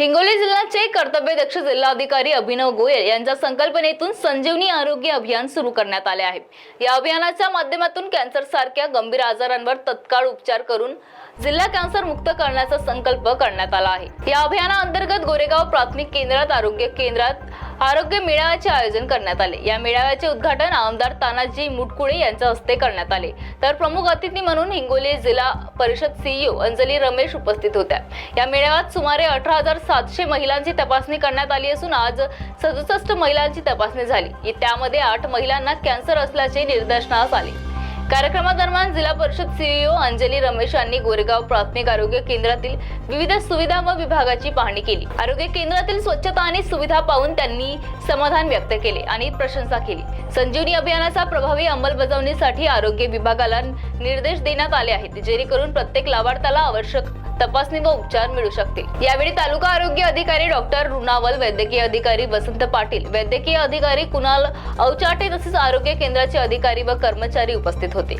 हिंगोली जिल्ह्याचे कर्तव्यदक्ष जिल्हाधिकारी अभिनव गोयल यांच्या संकल्पनेतून संजीवनी आरोग्य अभियान सुरू करण्यात आले आहे. या अभियानाच्या माध्यमातून कॅन्सर सारख्या गंभीर आजारांवर तत्काळ उपचार करून जिल्हा कॅन्सर मुक्त करण्याचा संकल्प करण्यात आला आहे. या अभियानाअंतर्गत गोरेगाव प्राथमिक केंद्रात आरोग्य केंद्रात आरोग्य मेळाव्याचे आयोजन करण्यात आले. या मेळाव्याचे उद्घाटन आमदार तानाजी मुटकुळे यांच्या हस्ते करण्यात आले. तर प्रमुख अतिथी म्हणून हिंगोली जिल्हा परिषद सीईओ अंजली रमेश उपस्थित होत्या. या मेळाव्यात सुमारे अठरा हजार सातशे महिलांची तपासणी करण्यात आली असून आज सदुसष्ट महिलांची तपासणी झाली. त्यामध्ये आठ महिलांना कॅन्सर असल्याचे निदर्शनास आले. कार्यक्रमादरम्यान जिल्हा परिषद सीईओ अंजली रमेश यांनी गोरेगाव प्राथमिक आरोग्य केंद्रातील विविध सुविधा व विभागाची पाहणी केली. आरोग्य केंद्रातील स्वच्छता आणि सुविधा पाहून त्यांनी समाधान व्यक्त केले आणि प्रशंसा केली. संजीवनी अभियानाचा प्रभावी अंमलबजावणीसाठी आरोग्य विभागाला निर्देश देण्यात आले आहेत जेणेकरून प्रत्येक लाभार्थ्याला आवश्यक तपासणी व उपचार मिळू शकतील. यावेळी तालुका आरोग्य अधिकारी डॉक्टर रुणावल वैद्यकीय अधिकारी वसंत पाटील वैद्यकीय अधिकारी कुणाल अवचाटे तसेच आरोग्य केंद्राचे अधिकारी व कर्मचारी उपस्थित होते.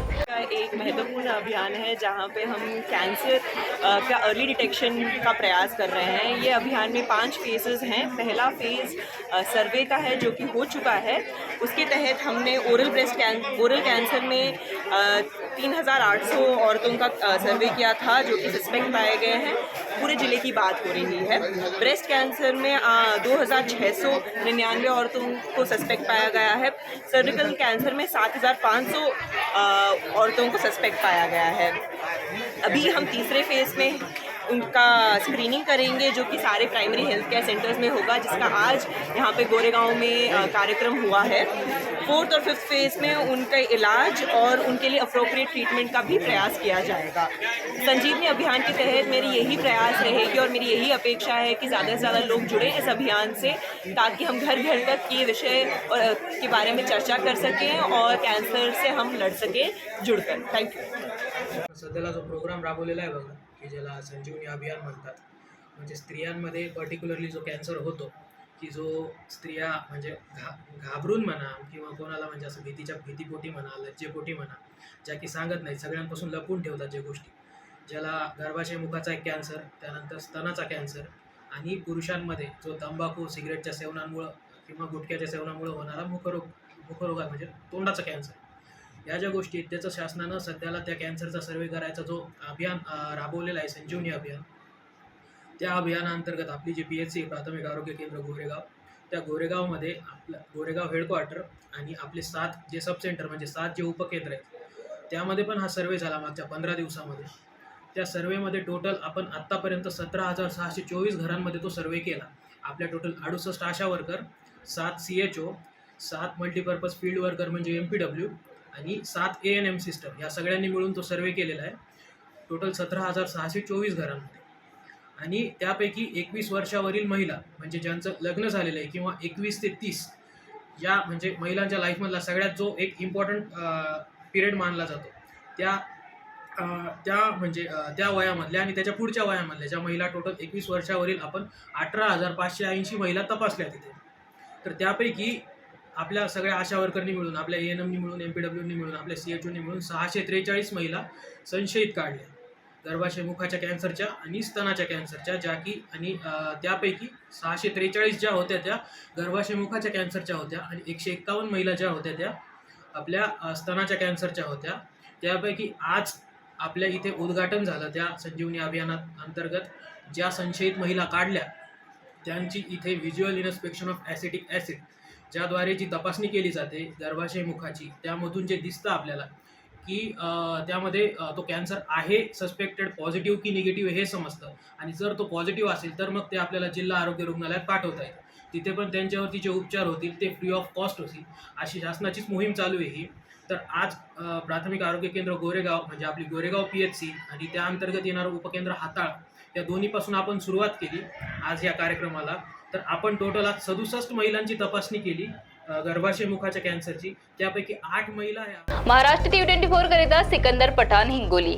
एक महत्वपूर्ण अभियान है जहाँ पे हम कैंसर का अर्ली डिटेक्शन का प्रयास कर रहे हैं। ये अभियान में पाँच फेजेस हैं। पहला फ़ेज़ सर्वे का है जो कि हो चुका है। उसके तहत हमने ओरल ब्रेस्ट कैं ओरल कैंसर में तीन हज़ार आठ सौ औरतों का सर्वे किया था जो कि सस्पेक्ट पाए गए हैं। पूरे ज़िले की बात हो रही है। ब्रेस्ट कैंसर में दो हज़ार छः सौ निन्यानवे औरतों को सस्पेक्ट पाया गया है। सर्विकल कैंसर में सात हज़ार पाँच सौ औरतों को सस्पेक्ट पाया गया है। अभी हम तीसरे फेज़ में उनका स्क्रीनिंग करेंगे जो कि सारे प्राइमरी हेल्थ केयर सेंटर्स में होगा जिसका आज यहाँ पे गोरेगांव में कार्यक्रम हुआ है। फोर्थ और फिफ्थ फ़ेज़ में उनका इलाज और उनके लिए अप्रोप्रिएट ट्रीटमेंट का भी प्रयास किया जाएगा। संजीवनी अभियान के तहत मेरी यही प्रयास रहेगी और मेरी यही अपेक्षा है कि ज़्यादा से ज़्यादा लोग जुड़ें इस अभियान से ताकि हम घर घर तक ये विषय अ, के बारे में चर्चा कर सकें और कैंसर से हम लड़ सकें जुड़कर। थैंक यू सध्याला जो प्रोग्राम राबवलेला आहे बघा. की ज्याला संजीवनी अभियान म्हणतात. म्हणजे स्त्रियांमध्ये पर्टिक्युलरली जो कॅन्सर होतो की जो स्त्रिया म्हणजे घा घाबरून म्हणा किंवा कोणाला म्हणजे असं भीतीच्या भीतीपोटी म्हणा लज्जेपोटी म्हणा ज्या की सांगत नाही सगळ्यांपासून लपून ठेवतात ज्या गोष्टी. ज्याला गर्भाशय मुखाचा एक कॅन्सर त्यानंतर स्तनाचा कॅन्सर आणि पुरुषांमध्ये जो तंबाखू सिगरेटच्या सेवनामुळं किंवा गुटख्याच्या सेवनामुळं होणारा मुखरोग मुखरोगात म्हणजे तोंडाचा कॅन्सर या ज्या गोष्टी आहेत त्याचं शासनानं सध्याला त्या कॅन्सरचा सर्वे करायचा जो अभियान राबवलेला आहे संजीवनी अभियान त्या अभियानाअंतर्गत आपली जी पी एच सी प्राथमिक आरोग्य केंद्र गोरेगाव त्या गोरेगावमध्ये आपलं गोरेगाव हेडक्वार्टर आणि आपले सात जे सब सेंटर म्हणजे सात जे उपकेंद्र आहेत त्यामध्ये पण हा सर्वे झाला मागच्या पंधरा दिवसामध्ये. त्या सर्वेमध्ये टोटल आपण आत्तापर्यंत सतरा हजार सहाशे चोवीस घरांमध्ये तो सर्वे केला. आपल्या टोटल अडुसष्ट आशा वर्कर सात सी एच ओ सात मल्टीपर्पज फील्ड वर्कर म्हणजे एम पी डब्ल्यू आणि सात ए एन एम सिस्टम या सगळ्यांनी मिळून तो सर्वे केलेला आहे. टोटल सतरा हजार सहाशे चोवीस घरांमध्ये. आणि त्यापैकी एकवीस वर्षावरील महिला म्हणजे ज्यांचं लग्न झालेलं आहे किंवा एकवीस ते तीस या म्हणजे महिलांच्या लाईफमधला सगळ्यात जो एक इम्पॉर्टंट पिरियड मानला जातो. त्या त्या म्हणजे त्या वयामधल्या आणि त्याच्या पुढच्या वयामधल्या ज्या महिला टोटल एकवीस वर्षावरील आपण अठरा हजार पाचशे ऐंशी महिला तपासल्या तिथे. तर त्यापैकी आपल्या सगळ्या आशा वर्करनी मिळून आपल्या ए एन एमनी मिळून एम पी डब्ल्यूनी मिळून आपल्या सी एच ओनी मिळून सहाशे त्रेचाळीस महिला संशयित काढल्या. गर्भाशय मुखाच्या कॅन्सरच्या आणि स्तनाच्या कॅन्सरच्या ज्या की आणि त्यापैकी सहाशे त्रेचाळीस ज्या होत्या त्या गर्भाशय मुखाच्या कॅन्सरच्या होत्या आणि एकशे एक्कावन्न महिला ज्या होत्या त्या आपल्या स्तनाच्या कॅन्सरच्या होत्या. त्यापैकी आज आपल्या इथे उद्घाटन झालं त्या संजीवनी अभियानात अंतर्गत. ज्या संशयित महिला काढल्या त्यांची इथे visual inspection of acetic acid ज्याद्वारे जी तपासणी केली जाते गर्भाशय मुखाची त्यामधून जे दिसतं आपल्याला की त्यामध्ये तो कॅन्सर आहे सस्पेक्टेड पॉझिटिव्ह की निगेटिव्ह हे समजतं. आणि जर तो पॉझिटिव्ह असेल तर मग ते आपल्याला जिल्हा आरोग्य रुग्णालयात पाठवता येईल तिथे पण त्यांच्यावरती जे उपचार होतील ते फ्री ऑफ कॉस्ट होतील. अशी शासनाचीच मोहीम चालू आहे ही. तर आज प्राथमिक आरोग्य केंद्र गोरेगाव म्हणजे आपली गोरेगाव पी एच सी आणि त्या अंतर्गत येणारं उपकेंद्र हाताळ या दोन्हीपासून आपण सुरुवात केली. आज या कार्यक्रमाला तर आपण टोटल आज सदुसष्ट महिलांची तपासणी केली गर्भाशय मुखाच्या कॅन्सरची त्यापैकी आठ महिला महाराष्ट्र टी ट्वेंटी फोर करिता सिकंदर पठाण हिंगोली.